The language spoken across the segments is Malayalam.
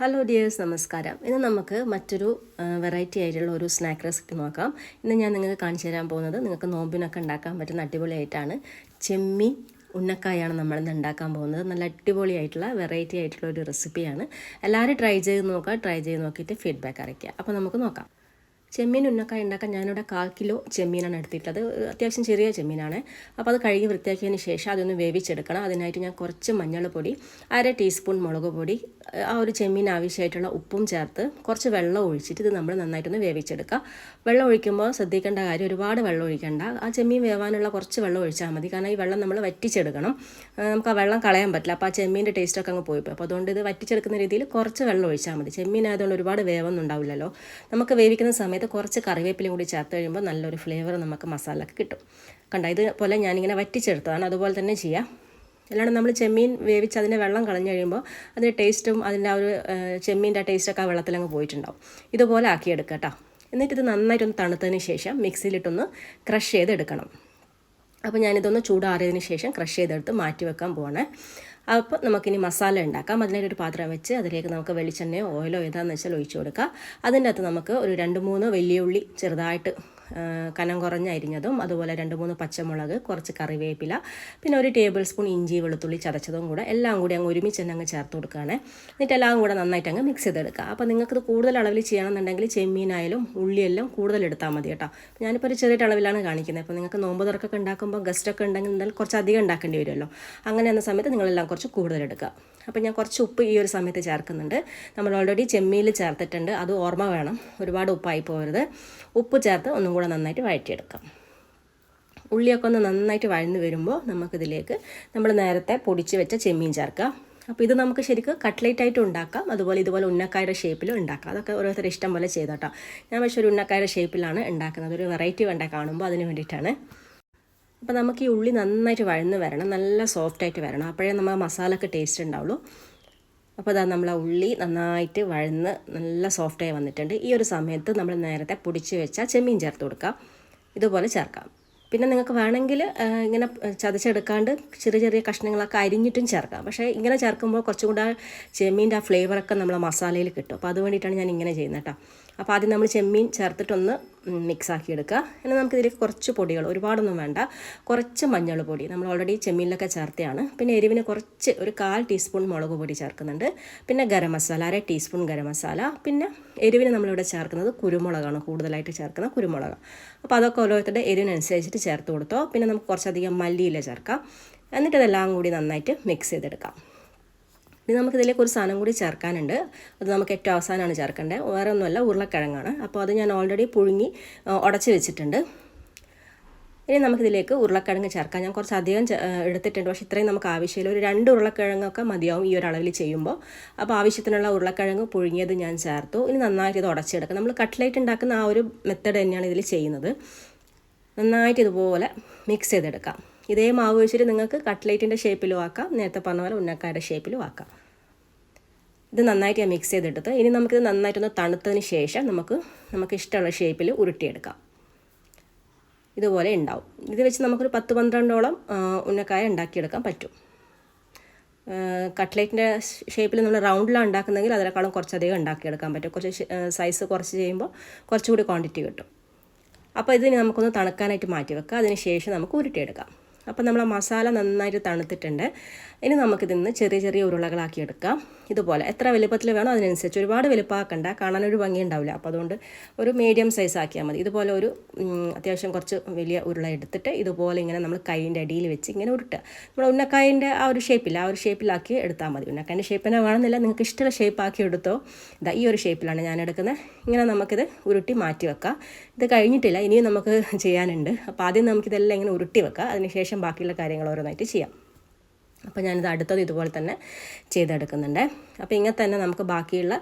ഹലോ ഡിയേഴ്സ് നമസ്കാരം. ഇന്ന് നമുക്ക് മറ്റൊരു വെറൈറ്റി ആയിട്ടുള്ള ഒരു സ്നാക്ക് റെസിപ്പി നോക്കാം. ഇന്ന് ഞാൻ നിങ്ങൾക്ക് കാണിച്ചു തരാൻ പോകുന്നത് നിങ്ങൾക്ക് നോമ്പിനൊക്കെ ഉണ്ടാക്കാൻ പറ്റുന്ന അടിപൊളിയായിട്ടാണ് ചെമ്മീൻ ഉന്നക്കായാണ് നമ്മൾ ഇന്ന് ഉണ്ടാക്കാൻ പോകുന്നത്. നല്ല അടിപൊളിയായിട്ടുള്ള വെറൈറ്റി ആയിട്ടുള്ള ഒരു റെസിപ്പിയാണ് എല്ലാവരും ട്രൈ ചെയ്ത് നോക്കുക. ട്രൈ ചെയ്ത് നോക്കിയിട്ട് ഫീഡ്ബാക്ക് അറിയിക്കുക. അപ്പോൾ നമുക്ക് നോക്കാം. ചെമ്മീൻ ഉന്നക്കായ ഉണ്ടാക്കാൻ ഞാനിവിടെ കാൽ കിലോ ചെമ്മീനാണ് എടുത്തിട്ടുള്ളത്. അത്യാവശ്യം ചെറിയ ചെമ്മീനാണ്. അപ്പോൾ അത് കഴുകി വൃത്തിയാക്കിയതിന് ശേഷം അതൊന്ന് വേവിച്ചെടുക്കണം. അതിനായിട്ട് ഞാൻ കുറച്ച് മഞ്ഞൾപ്പൊടി അര ടീസ്പൂൺ മുളക് പൊടി ആ ഒരു ചെമ്മീൻ ആവശ്യമായിട്ടുള്ള ഉപ്പും ചേർത്ത് കുറച്ച് വെള്ളം ഒഴിച്ചിട്ട് ഇത് നമ്മൾ നന്നായിട്ടൊന്ന് വേവിച്ചെടുക്കുക വെള്ളം ഒഴിക്കുമ്പോൾ ശ്രദ്ധിക്കേണ്ട കാര്യം ഒരുപാട് വെള്ളം ഒഴിക്കേണ്ട. ആ ചെമ്മീൻ വേവാനുള്ള കുറച്ച് വെള്ളം ഒഴിച്ചാൽ മതി. കാരണം ഈ വെള്ളം നമ്മൾ വറ്റിച്ചെടുക്കണം. നമുക്ക് ആ വെള്ളം കളയാൻ പറ്റില്ല. അപ്പോൾ ആ ചെമ്മീന്റെ ടേസ്റ്റൊക്കെ അങ്ങ് പോയി അപ്പോൾ അതുകൊണ്ട് ഇത് വറ്റിച്ചെടുക്കുന്ന രീതിയിൽ കുറച്ച് വെള്ളം ഒഴിച്ചാൽ മതി. ചെമ്മീൻ ആയതുകൊണ്ട് ഒരുപാട് വേവൊന്നും ഉണ്ടാവില്ലല്ലോ. നമുക്ക് വേവിക്കുന്ന സമയത്ത് കുറച്ച് കറിവേപ്പിലയും കൂടി ചേർത്ത് കഴിയുമ്പോൾ നല്ലൊരു ഫ്ലേവർ നമുക്ക് മസാലയ്ക്ക് കിട്ടും. കണ്ട? ഇതുപോലെ ഞാനിങ്ങനെ വറ്റിച്ചെടുത്തതാണ്. അതുപോലെ തന്നെ ചെയ്യാം. അല്ലാണ്ട് നമ്മൾ ചെമ്മീൻ വേവിച്ച് അതിന്റെ വെള്ളം കളഞ്ഞു കഴിയുമ്പോൾ അതിന്റെ ടേസ്റ്റും അതിന്റെ ആ ഒരു ചെമ്മീന്റെ ടേസ്റ്റൊക്കെ ആ വെള്ളത്തിലങ്ങ് പോയിട്ടുണ്ടാവും. ഇതുപോലെ ആക്കിയെടുക്കുക കേട്ടോ. എന്നിട്ട് ഇത് നന്നായിട്ടൊന്ന് തണുത്തതിന് ശേഷം മിക്സിയിലിട്ടൊന്ന് ക്രഷ് ചെയ്തെടുക്കണം അപ്പോൾ ഞാനിതൊന്ന് ചൂടാറിയതിന് ശേഷം ക്രഷ് ചെയ്തെടുത്ത് മാറ്റി വെക്കാൻ പോവാണ്. അപ്പോൾ നമുക്കിനി മസാല ഉണ്ടാക്കാം. അതിനായിട്ട് ഒരു പാത്രം വെച്ച് അതിലേക്ക് നമുക്ക് വെളിച്ചെണ്ണയോ ഓയിലോ ഏതാണെന്ന് വെച്ചാൽ ഒഴിച്ചു കൊടുക്കുക അതിന്റെ അകത്ത് നമുക്ക് ഒരു രണ്ട് മൂന്ന് വലിയ ഉള്ളി ചെറുതായിട്ട് കനം കുറഞ്ഞ അരിഞ്ഞതും അതുപോലെ രണ്ട് മൂന്ന് പച്ചമുളക് കുറച്ച് കറിവേപ്പില പിന്നെ ഒരു ടേബിൾ സ്പൂൺ ഇഞ്ചി വെളുത്തുള്ളി ചതച്ചതും കൂടെ എല്ലാം കൂടി അങ്ങ് ഒരുമിച്ച് തന്നെ അങ്ങ് ചേർത്ത് കൊടുക്കുകയാണ്. എന്നിട്ട് എല്ലാം കൂടെ നന്നായിട്ട് അങ്ങ് മിക്സ് ചെയ്തെടുക്കുക. അപ്പോൾ നിങ്ങൾക്കിത് കൂടുതൽ അളവിൽ ചെയ്യണമെന്നുണ്ടെങ്കിൽ ചെമ്മീനായാലും ഉള്ളിയെല്ലാം കൂടുതൽ എടുത്താൽ മതി കേട്ടോ. ഞാനിപ്പോൾ ഒരു ചെറിയ അളവിലാണ് കാണിക്കുന്നത്. അപ്പോൾ നിങ്ങൾക്ക് നോമ്പ് തുറക്കൊക്കെ ഉണ്ടാക്കുമ്പോൾ ഗസ്റ്റൊക്കെ ഉണ്ടെങ്കിൽ എന്തായാലും കുറച്ച് അധികം ഉണ്ടാക്കേണ്ടി വരുമല്ലോ. അങ്ങനെ എന്ന സമയത്ത് നിങ്ങളെല്ലാം കുറച്ച് കൂടുതൽ എടുക്കുക. അപ്പോൾ ഞാൻ കുറച്ച് ഉപ്പ് ഈ ഒരു സമയത്ത് ചേർക്കുന്നുണ്ട്. നമ്മൾ ഓൾറെഡി ചെമ്മീനിൽ ചേർത്തിട്ടുണ്ട്. അത് ഓർമ്മ വേണം. ഒരുപാട് ഉപ്പായി പോകരുത്. ഉപ്പ് ചേർത്ത് ഒന്നും കൂടെ നന്നായിട്ട് വഴറ്റിയെടുക്കാം. ഉള്ളിയൊക്കെ ഒന്ന് നന്നായിട്ട് വഴന്ന് വരുമ്പോൾ നമുക്കിതിലേക്ക് നമ്മൾ നേരത്തെ പൊടിച്ച് വെച്ച ചെമ്മീൻ ചേർക്കാം അപ്പോൾ ഇത് നമുക്ക് ശരിക്കും കട്ട്ലേറ്റ് ആയിട്ട് ഉണ്ടാക്കാം. അതുപോലെ ഇതുപോലെ ഉന്നക്കായുടെ ഷേപ്പിലും ഉണ്ടാക്കാം. അതൊക്കെ ഓരോരുത്തർ ഇഷ്ടം പോലെ ചെയ്തോട്ടോ ഞാൻ പക്ഷേ ഒരു ഉന്നക്കായുടെ ഷേപ്പിലാണ് ഉണ്ടാക്കുന്നത്. ഒരു വെറൈറ്റി വേണ്ട കാണുമ്പോൾ അതിന് വേണ്ടിയിട്ടാണ്. അപ്പോൾ നമുക്ക് ഈ ഉള്ളി നന്നായിട്ട് വഴന്ന് വരണം. നല്ല സോഫ്റ്റായിട്ട് വരണം. അപ്പോഴേ നമ്മൾ മസാലയൊക്കെ ടേസ്റ്റ് ഉണ്ടാവുള്ളൂ. അപ്പോൾ അതാ നമ്മൾ ഉള്ളി നന്നായിട്ട് വഴന്ന് നല്ല സോഫ്റ്റായി വന്നിട്ടുണ്ട്. ഈ ഒരു സമയത്ത് നമ്മൾ നേരത്തെ പൊടിച്ച് വെച്ച ചെമ്മീൻ ചേർത്ത് കൊടുക്കാം. ഇതുപോലെ ചേർക്കാം. പിന്നെ നിങ്ങൾക്ക് വേണമെങ്കിൽ ഇങ്ങനെ ചതച്ചെടുക്കാണ്ട് ചെറിയ ചെറിയ കഷ്ണങ്ങളൊക്കെ അരിഞ്ഞിട്ടും ചേർക്കാം. പക്ഷേ ഇങ്ങനെ ചേർക്കുമ്പോൾ കുറച്ചും കൂടെ ചെമ്മീന്റെ ആ ഫ്ലേവറൊക്കെ നമ്മളെ മസാലയിൽ കിട്ടും. അപ്പോൾ അത് വേണ്ടിയിട്ടാണ് ഞാൻ ഇങ്ങനെ ചെയ്യുന്നത് കേട്ടോ. അപ്പോൾ ആദ്യം നമ്മൾ ചെമ്മീൻ ചേർത്തിട്ടൊന്ന് മിക്സ് ആക്കി എടുക്കുക. എന്നാൽ നമുക്കിതിലേക്ക് കുറച്ച് പൊടികൾ ഒരുപാടൊന്നും വേണ്ട കുറച്ച് മഞ്ഞൾ പൊടി. നമ്മൾ ഓൾറെഡി ചെമ്മീനിലൊക്കെ ചേർത്തയാണ്. പിന്നെ എരിവിന് കുറച്ച് ഒരു കാൽ ടീസ്പൂൺ മുളക് പൊടി ചേർക്കുന്നുണ്ട്. പിന്നെ ഗരം മസാല അര ടീസ്പൂൺ ഗരം മസാല. പിന്നെ എരിവിന് നമ്മളിവിടെ ചേർക്കുന്നത് കുരുമുളകാണ് കൂടുതലായിട്ട് ചേർക്കുന്ന കുരുമുളക്. അപ്പോൾ അതൊക്കെ ഓരോരുത്തരുടെ എരിവിനനുസരിച്ചിട്ട് ചേർത്ത് കൊടുത്തോ. പിന്നെ നമുക്ക് കുറച്ചധികം മല്ലിയില ചേർക്കാം. എന്നിട്ട് ഇതെല്ലാം കൂടി നന്നായിട്ട് മിക്സ് ചെയ്തെടുക്കാം. ഇനി നമുക്കിതിലേക്ക് ഒരു സാധനം കൂടി ചേർക്കാനുണ്ട്. അത് നമുക്ക് ഏറ്റവും അവസാനമാണ് ചേർക്കേണ്ടത്. വേറെ ഒന്നുമല്ല ഉരുളക്കിഴങ്ങാണ്. അപ്പോൾ അത് ഞാൻ ഓൾറെഡി പുഴുങ്ങി ഉടച്ച് വെച്ചിട്ടുണ്ട്. ഇനി നമുക്കിതിലേക്ക് ഉരുളക്കിഴങ്ങ് ചേർക്കാം. ഞാൻ കുറച്ച് അധികം എടുത്തിട്ടുണ്ട്. പക്ഷേ ഇത്രയും നമുക്ക് ആവശ്യമില്ല. ഒരു രണ്ട് ഉരുളക്കിഴങ്ങൊക്കെ മതിയാവും ഈ ഒരളവിൽ ചെയ്യുമ്പോൾ. അപ്പോൾ ആവശ്യത്തിനുള്ള ഉരുളക്കിഴങ്ങ് പുഴുങ്ങിയത് ഞാൻ ചേർത്തു. ഇനി നന്നായിട്ട് ഇത് ഉടച്ചെടുക്കാം. നമ്മൾ കട്ട്ലേറ്റ് ഉണ്ടാക്കുന്ന ആ ഒരു മെത്തേഡ് തന്നെയാണ് ഇതിൽ ചെയ്യുന്നത്. നന്നായിട്ട് ഇതുപോലെ മിക്സ് ചെയ്തെടുക്കാം. ഇതേ മാവ് വെച്ചിട്ട് നിങ്ങൾക്ക് കട്ട്ലേറ്റിന്റെ ഷേപ്പിലും ആക്കാം. നേരത്തെ പറഞ്ഞ പോലെ ഉന്നക്കായുടെ ഷേപ്പിലും ആക്കാം. ഇത് നന്നായിട്ട് ഞാൻ മിക്സ് ചെയ്തെടുത്ത്. ഇനി നമുക്കിത് നന്നായിട്ടൊന്ന് തണുത്തതിന് ശേഷം നമുക്ക് നമുക്ക് ഇഷ്ടമുള്ള ഷേപ്പിൽ ഉരുട്ടിയെടുക്കാം. ഇതുപോലെ ഉണ്ടാവും. ഇത് വെച്ച് നമുക്കൊരു പത്ത് പന്ത്രണ്ടോളം ഉന്നക്കായ ഉണ്ടാക്കിയെടുക്കാൻ പറ്റും. കട്ട്ലേറ്റിന്റെ ഷേപ്പിൽ നമ്മൾ റൗണ്ടിലാണ് ഉണ്ടാക്കുന്നതെങ്കിൽ അതിനേക്കാളും കുറച്ചധികം ഉണ്ടാക്കിയെടുക്കാൻ പറ്റും. കുറച്ച് സൈസ് കുറച്ച് ചെയ്യുമ്പോൾ കുറച്ചുകൂടി ക്വാണ്ടിറ്റി കിട്ടും. അപ്പോൾ ഇതിന് നമുക്കൊന്ന് തണുക്കാനായിട്ട് മാറ്റി വെക്കാം. അതിന് ശേഷം നമുക്ക് ഉരുട്ടിയെടുക്കാം. അപ്പോൾ നമ്മൾ ആ മസാല നന്നായിട്ട് തണുത്തിട്ടുണ്ട്. ഇനി നമുക്കിതിന്ന് ചെറിയ ചെറിയ ഉരുളകളാക്കി എടുക്കാം. ഇതുപോലെ എത്ര വലുപ്പത്തിൽ വേണോ അതിനനുസരിച്ച് ഒരുപാട് വലുപ്പമാക്കണ്ട കാണാനൊരു ഭംഗി ഉണ്ടാവില്ല. അപ്പോൾ അതുകൊണ്ട് ഒരു മീഡിയം സൈസ് ആക്കിയാൽ മതി. ഇതുപോലെ ഒരു അത്യാവശ്യം കുറച്ച് വലിയ ഉരുള എടുത്തിട്ട് ഇതുപോലെ ഇങ്ങനെ നമ്മൾ കൈയിന്റെ അടിയിൽ വെച്ച് ഇങ്ങനെ ഉരുട്ടുക. നമ്മൾ ഉന്നക്കായന്റെ ആ ഒരു ഷേപ്പിൽ ആ ഒരു ഷേപ്പിലാക്കി എടുത്താൽ മതി. ഉന്നക്കായന്റെ ഷേപ്പ് തന്നെ വേണമെന്നില്ല. നിങ്ങൾക്ക് ഇഷ്ടമുള്ള ഷേപ്പാക്കി എടുത്തോ. ഇതാ ഈ ഒരു ഷേപ്പിലാണ് ഞാൻ എടുക്കുന്നത്. ഇങ്ങനെ നമുക്കിത് ഉരുട്ടി മാറ്റി വെക്കാം. ഇത് കഴിഞ്ഞിട്ടില്ല. ഇനിയും നമുക്ക് ചെയ്യാനുണ്ട്. അപ്പോൾ ആദ്യം നമുക്കിതെല്ലാം ഇങ്ങനെ ഉരുട്ടി വെക്കാം. അതിനുശേഷം ബാക്കിയുള്ള കാര്യങ്ങൾ ഓരോന്നായിട്ട് ചെയ്യാം. അപ്പോൾ ഞാനിത് അടുത്തത് ഇതുപോലെ തന്നെ ചെയ്തെടുക്കുന്നുണ്ട്. അപ്പോൾ ഇങ്ങനെ തന്നെ നമുക്ക് ബാക്കിയുള്ള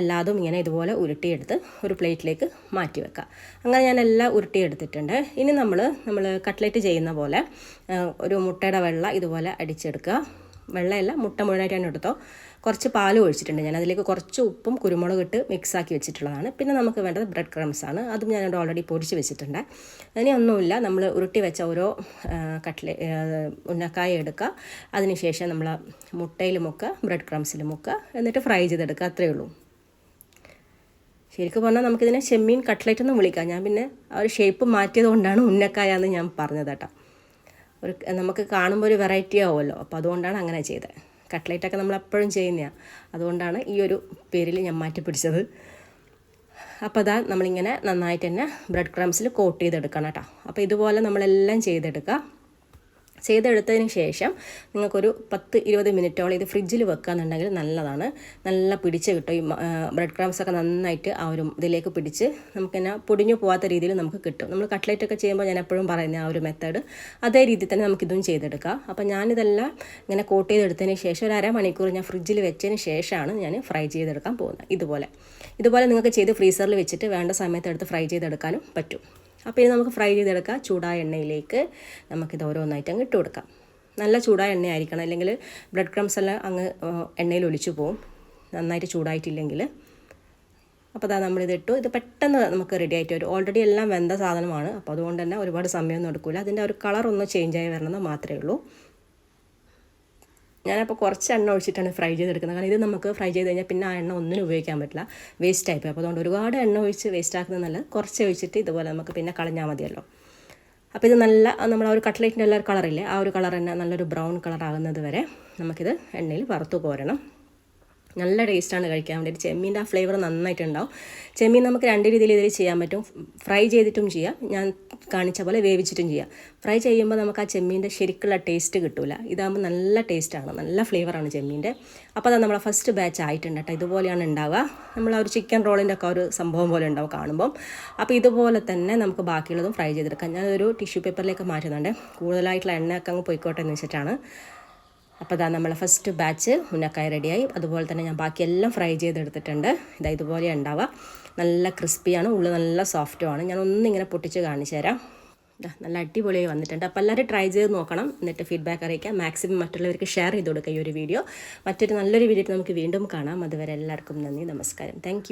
എല്ലാതും ഇങ്ങനെ ഇതുപോലെ ഉരുട്ടിയെടുത്ത് ഒരു പ്ലേറ്റിലേക്ക് മാറ്റി വെക്കാം. അങ്ങനെ ഞാൻ എല്ലാം ഉരുട്ടിയെടുത്തിട്ടുണ്ട്. ഇനി നമ്മൾ നമ്മൾ കട്ട്ലേറ്റ് ചെയ്യുന്ന പോലെ ഒരു മുട്ടയുടെ വെള്ള ഇതുപോലെ അടിച്ചെടുക്കുക. വെള്ളയല്ല മുട്ട മുഴുവനായിട്ട് ഞാൻ എടുത്തോ? കുറച്ച് പാലും ഒഴിച്ചിട്ടുണ്ട്. ഞാൻ അതിലേക്ക് കുറച്ച് ഉപ്പും കുരുമുളക് ഇട്ട് മിക്സാക്കി വെച്ചിട്ടുള്ളതാണ്. പിന്നെ നമുക്ക് വേണ്ടത് ബ്രെഡ് ക്രംസ് ആണ്. അതും ഞാനിവിടെ ഓൾറെഡി പൊടിച്ച് വെച്ചിട്ടുണ്ട്. ഇനി ഒന്നുമില്ല. നമ്മൾ ഉരുട്ടി വെച്ച ഓരോ കട്ട്ലെ ഉന്നക്കായ എടുക്കുക. അതിനുശേഷം നമ്മൾ മുട്ടയിൽ മുക്കുക ബ്രെഡ് ക്രംസിൽ മുക്കുക എന്നിട്ട് ഫ്രൈ ചെയ്തെടുക്കുക. അത്രയേ ഉള്ളൂ. ശരിക്കും പറഞ്ഞാൽ നമുക്കിതിനെ ചെമ്മീൻ കട്ട്ലറ്റ് എന്ന് വിളിക്കാം. ഞാൻ പിന്നെ ആ ഒരു ഷേപ്പ് മാറ്റിയത് കൊണ്ടാണ് ഉന്നക്കായ എന്ന് ഞാൻ പറഞ്ഞത് കേട്ടോ. ഒരു നമുക്ക് കാണുമ്പോൾ ഒരു വെറൈറ്റി ആവുമല്ലോ. അപ്പോൾ അതുകൊണ്ടാണ് അങ്ങനെ ചെയ്തത്. കട്ട്ലറ്റൊക്കെ നമ്മൾ എപ്പോഴും ചെയ്യുന്നതാണ് അതുകൊണ്ടാണ് ഈ ഒരു പേരിൽ ഞാൻ മാറ്റി പിടിച്ചത്. അപ്പോൾ അതാ നമ്മളിങ്ങനെ നന്നായിട്ട് തന്നെ ബ്രെഡ് ക്രംസിൽ കോട്ട് ചെയ്തെടുക്കണം കേട്ടോ. അപ്പോൾ ഇതുപോലെ നമ്മളെല്ലാം ചെയ്തെടുക്കുക. ചെയ്തെടുത്തതിന് ശേഷം നിങ്ങൾക്കൊരു പത്ത് ഇരുപത് മിനിറ്റോളം ഇത് ഫ്രിഡ്ജിൽ വെക്കുകയെന്നുണ്ടെങ്കിൽ നല്ലതാണ്. നല്ല പിടിച്ച് കിട്ടും. ഈ ബ്രെഡ് ക്രംസ് ഒക്കെ നന്നായിട്ട് ആ ഒരു ഇതിലേക്ക് പിടിച്ച് നമുക്ക് തന്നെ പൊടിഞ്ഞു പോകാത്ത രീതിയിൽ നമുക്ക് കിട്ടും. നമ്മൾ കട്ട്ലേറ്റ് ഒക്കെ ചെയ്യുമ്പോൾ ഞാൻ എപ്പോഴും പറയുന്ന ആ ഒരു മെത്തേഡ് അതേ രീതിയിൽ തന്നെ നമുക്കിതും ചെയ്തെടുക്കാം. അപ്പോൾ ഞാനിതെല്ലാം ഇങ്ങനെ കോട്ട് ചെയ്തെടുത്തതിന് ശേഷം ഒരു അരമണിക്കൂർ ഞാൻ ഫ്രിഡ്ജിൽ വെച്ചതിന് ശേഷമാണ് ഞാൻ ഫ്രൈ ചെയ്തെടുക്കാൻ പോകുന്നത്. ഇതുപോലെ. ഇതുപോലെ നിങ്ങൾക്ക് ചെയ്ത് ഫ്രീസറിൽ വെച്ചിട്ട് വേണ്ട സമയത്ത് എടുത്ത് ഫ്രൈ ചെയ്തെടുക്കാനും പറ്റും. അപ്പോൾ ഇനി നമുക്ക് ഫ്രൈ ചെയ്തെടുക്കാം. ചൂടായ എണ്ണയിലേക്ക് നമുക്കിത് ഓരോന്നായിട്ട് അങ്ങ് ഇട്ട് കൊടുക്കാം. നല്ല ചൂടായ എണ്ണ ആയിരിക്കണം അല്ലെങ്കിൽ ബ്രെഡ് ക്രംസ് എല്ലാം അങ്ങ് എണ്ണയിൽ ഒലിച്ചു പോകും നന്നായിട്ട് ചൂടായിട്ടില്ലെങ്കിൽ. അപ്പോൾ അതാ നമ്മളിത് ഇട്ടു. ഇത് പെട്ടെന്ന് നമുക്ക് റെഡി ആയിട്ട് വരും. ഓൾറെഡി എല്ലാം വെന്ത സാധനമാണ്. അപ്പോൾ അതുകൊണ്ട് തന്നെ ഒരുപാട് സമയമൊന്നും എടുക്കില്ല അതിന്റെ ഒരു കളർ ഒന്ന് ചേഞ്ച് ആയി വരണമെന്ന് മാത്രമേ ഉള്ളൂ. ഞാനപ്പോൾ കുറച്ച് എണ്ണ ഒഴിച്ചിട്ടാണ് ഫ്രൈ ചെയ്തെടുക്കുന്നത്. കാരണം ഇത് നമുക്ക് ഫ്രൈ ചെയ്ത് കഴിഞ്ഞാൽ പിന്നെ ആ എണ്ണ ഒന്നിനും ഉപയോഗിക്കാൻ പറ്റില്ല. വേസ്റ്റ് ആയിപ്പോയി അപ്പോൾ അതുകൊണ്ട് ഒരുപാട് എണ്ണ ഒഴിച്ച് വേസ്റ്റ് ആക്കുന്നത് നല്ല കുറച്ച് ഒഴിച്ചിട്ട് ഇതുപോലെ നമുക്ക് പിന്നെ കളഞ്ഞാൽ മതിയല്ലോ. അപ്പോൾ ഇത് നല്ല നമ്മൾ ആ ഒരു കട്ട്ലേറ്റിന്റെ എല്ലാ കളറില്ലേ ആ ഒരു കളർ തന്നെ നല്ലൊരു ബ്രൗൺ കളർ ആകുന്നത് വരെ നമുക്കിത് എണ്ണയിൽ വറുത്തു കോരണം. നല്ല ടേസ്റ്റാണ് കഴിക്കാൻ വേണ്ടിയിട്ട്. ചെമ്മീന്റെ ആ ഫ്ലേവർ നന്നായിട്ടുണ്ടാവും. ചെമ്മീൻ നമുക്ക് രണ്ട് രീതിയിൽ ഇതിൽ ചെയ്യാൻ പറ്റും. ഫ്രൈ ചെയ്തിട്ടും ചെയ്യാം. ഞാൻ കാണിച്ച പോലെ വേവിച്ചിട്ടും ചെയ്യാം. ഫ്രൈ ചെയ്യുമ്പോൾ നമുക്ക് ആ ചെമ്മീന്റെ ശരിക്കുള്ള ടേസ്റ്റ് കിട്ടില്ല ഇതാകുമ്പോൾ നല്ല ടേസ്റ്റാണ്. നല്ല ഫ്ലേവറാണ് ചെമ്മീന്റെ. അപ്പോൾ അത് നമ്മളെ ഫസ്റ്റ് ബാച്ച് ആയിട്ടുണ്ട് കേട്ടോ. ഇതുപോലെയാണ് ഉണ്ടാവുക. നമ്മൾ ആ ഒരു ചിക്കൻ റോളിന്റെ ഒക്കെ ഒരു സംഭവം പോലെ ഉണ്ടാവും കാണുമ്പം. അപ്പോൾ ഇതുപോലെ തന്നെ നമുക്ക് ബാക്കിയുള്ളതും ഫ്രൈ ചെയ്തെടുക്കാം. ഞാനൊരു ടിഷ്യൂ പേപ്പറിലേക്ക് മാറ്റുന്നുണ്ട്. കൂടുതലായിട്ടുള്ള എണ്ണയൊക്കെ അങ്ങ് പോയിക്കോട്ടെ എന്ന് വെച്ചിട്ടാണ്. അപ്പോൾ ഇതാ നമ്മളെ ഫസ്റ്റ് ബാച്ച് ഉന്നക്കായ റെഡിയായി അതുപോലെ തന്നെ ഞാൻ ബാക്കിയെല്ലാം ഫ്രൈ ചെയ്തെടുത്തിട്ടുണ്ട്. ഇതാ ഇതുപോലെ ഉണ്ടാവുക നല്ല ക്രിസ്പിയാണ് ഉള്ളു നല്ല സോഫ്റ്റുമാണ് ഞാൻ ഒന്നിങ്ങനെ പൊട്ടിച്ച് കാണിച്ചു തരാം. നല്ല അടിപൊളിയായി വന്നിട്ടുണ്ട്. അപ്പോൾ എല്ലാവരും ട്രൈ ചെയ്ത് നോക്കണം. എന്നിട്ട് ഫീഡ്ബാക്ക് അറിയിക്കാം. മാക്സിമം മറ്റുള്ളവർക്ക് ഷെയർ ചെയ്ത് കൊടുക്കുക ഈ ഒരു വീഡിയോ മറ്റൊരു നല്ലൊരു വീഡിയോ നമുക്ക് വീണ്ടും കാണാം. അതുവരെ എല്ലാവർക്കും നന്ദി. നമസ്കാരം. താങ്ക്